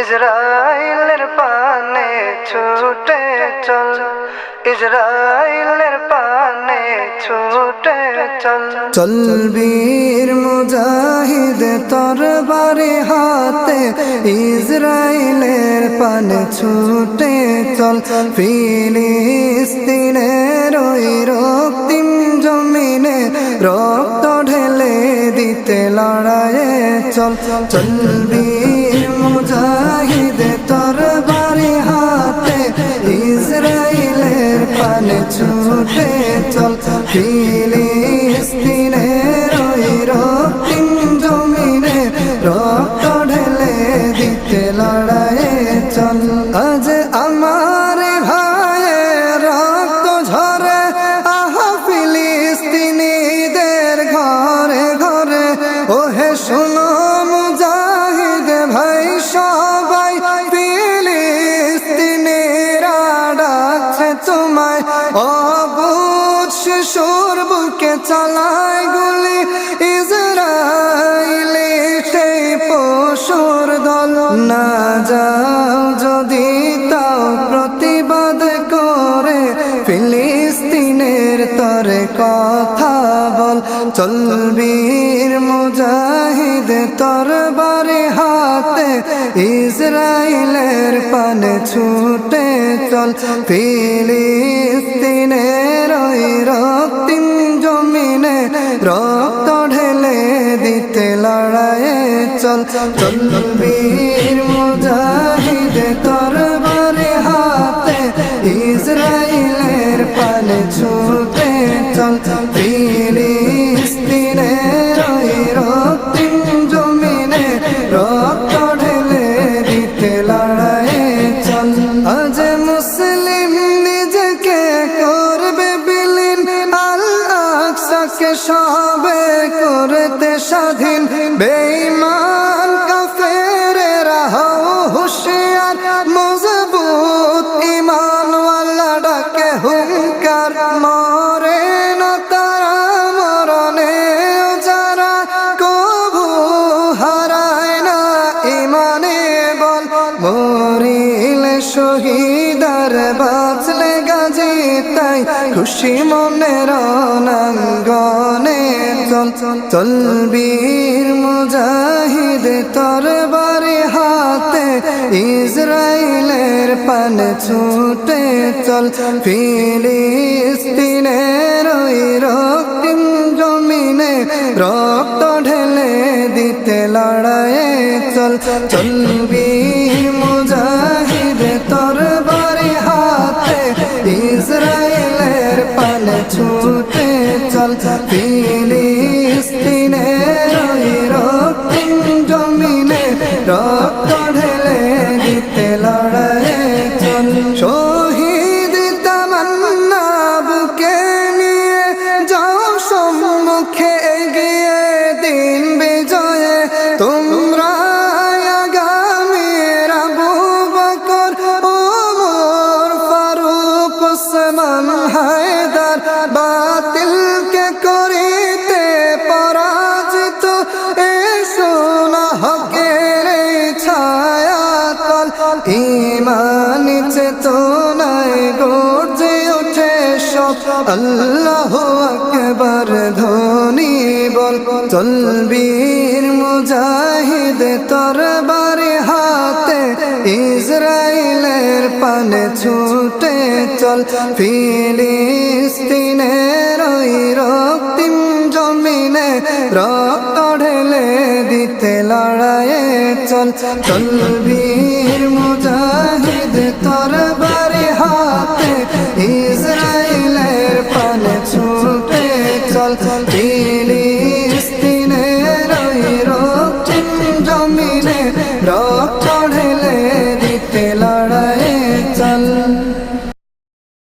ইসরায়েলের পানে ছুটে চল। ইসরায়েলের পানে ছুটে চল। চলবীর মুজাহিদ, তোর বাড়ি হাতে ইসরায়েলের পানে ছুটে চল। ফিলিস্তিনের ওই রক্তিম জমিনে রক্ত ঢেলে দিতে লড়াইয়ে চল। চলবীর মুজাহিদ তোর বাড়ি হাতে ইসরায়েলের পানে ছুটে চল। ফিলিস্তিনের রক্তিম জমিনে রক্ত অবুধ বুকে চালায় গুলি ইসরায়েলি সেই পশুর দল। না যাও যদি তাও প্রতিবাদ করে, ফিলিস্তিনের তরে কথা বল। চলবীর মুজাহিদ, তোর বারে হাতে ইসরায়েলের পানে ছুটে চল। ফিলিস্তিনের চলবীর মুজাহিদ তোর হাতে ইসরায়েলের পানে ছুটে চল। ফিলিস্তিনের ওই রক্তিম জমিনে রক্ত ঢেলে দিতে লড়াইয়ে সবে করতে স্বাধীন বেঈমান তাই খুশি মনের অনাঙ্গনে চল চল চল বীর মুজাহিদ তোর বাড়ি হাতে ইসরায়েলের পানে ছুটে চল, ফিলিস্তিনের ওই রক্তিম জমিনে রক্ত ঢেলে দিতে লড়াইয়ে চল চল শহীদ তামান্না বুকে নিয়ে যাও সম্মুখে এগিয়ে দিন বিজয়ে। তোমরা আগামীর আবু বকর, ওমর ফারুক, ওসমান হায়দার বাতিলকে করিতে পরাজিত ইমান আল্লাহ আকবার ধ্বনি বল। চলবীর মুজাহিদ তোর বারে হাতে ইসরায়েলের পানে ছুটে চল। ফিলিস্তিনের ওই রক্তিম জমিনে রক্ত ঢেলে দিতে লড়াইয়ে চল। চলবীর মুজাহিদ তোর đó